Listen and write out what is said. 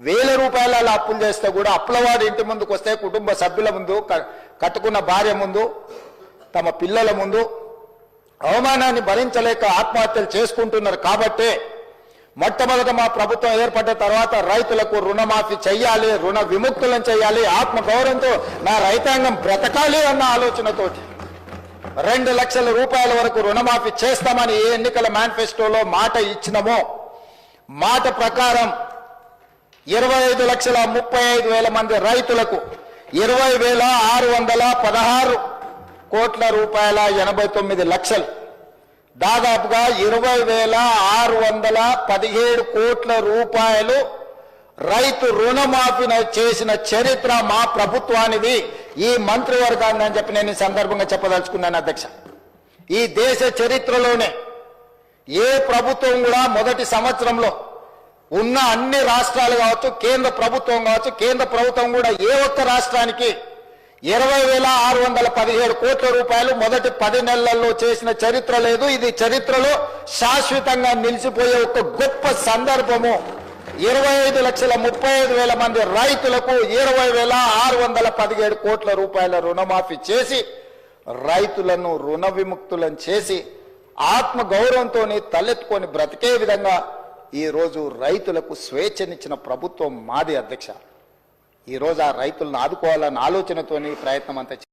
వేల రూపాయల అలా అప్పులు చేస్తే కూడా అప్పులవాడి ఇంటి ముందుకు వస్తే కుటుంబ సభ్యుల ముందు కట్టుకున్న భార్య ముందు తమ పిల్లల ముందు అవమానాన్ని భరించలేక ఆత్మహత్యలు చేసుకుంటున్నారు కాబట్టే మొట్టమొదట మా ప్రభుత్వం ఏర్పడ్డ తర్వాత రైతులకు రుణమాఫీ చేయాలి రుణ విముక్తులను చేయాలి ఆత్మ గౌరవంతో నా రైతాంగం బ్రతకాలి అన్న ఆలోచనతోటి రెండు లక్షల రూపాయల వరకు రుణమాఫీ చేస్తామని ఏ ఎన్నికల మేనిఫెస్టోలో మాట ఇచ్చినమో మాట ప్రకారం ఇరవై ఐదు లక్షల ముప్పై ఐదు వేల మంది రైతులకు ఇరవై వేల ఆరు వందల పదహారు కోట్ల రూపాయల ఎనభై తొమ్మిది లక్షలు. దాదాపుగా ఇరవై వేల ఆరు వందల పదిహేడు కోట్ల రూపాయలు రైతు రుణమాఫీ చేసిన చరిత్ర మా ప్రభుత్వానిది. ఈ మంత్రివర్గాన్ని అని చెప్పి నేను ఈ సందర్భంగా చెప్పదలుచుకున్నాను అధ్యక్ష. ఈ దేశ చరిత్రలోనే ఏ ప్రభుత్వం కూడా మొదటి సంవత్సరంలో ఉన్న అన్ని రాష్ట్రాలు కావచ్చు కేంద్ర ప్రభుత్వం కావచ్చు కేంద్ర ప్రభుత్వం కూడా ఏ ఒక్క రాష్ట్రానికి ఇరవై వేల ఆరు వందల పదిహేడు కోట్ల రూపాయలు మొదటి పది నెలల్లో చేసిన చరిత్ర లేదు. ఇది చరిత్రలో శాశ్వతంగా నిలిచిపోయే ఒక గొప్ప సందర్భము. ఇరవై ఐదు లక్షల ముప్పై ఐదు వేల మంది రైతులకు ఇరవై వేల ఆరు వందల పదిహేడు కోట్ల రూపాయల రుణమాఫీ చేసి రైతులను రుణ విముక్తులను చేసి ఆత్మ గౌరవంతో తలెత్తుకొని బ్రతికే విధంగా ఈ రోజు రైతులకు స్వేచ్ఛనిచ్చిన ప్రభుత్వం మాది అధ్యక్ష. ఈ రోజు ఆ రైతులను ఆదుకోవాలన్న ఆలోచనతోని ప్రయత్నం అంతా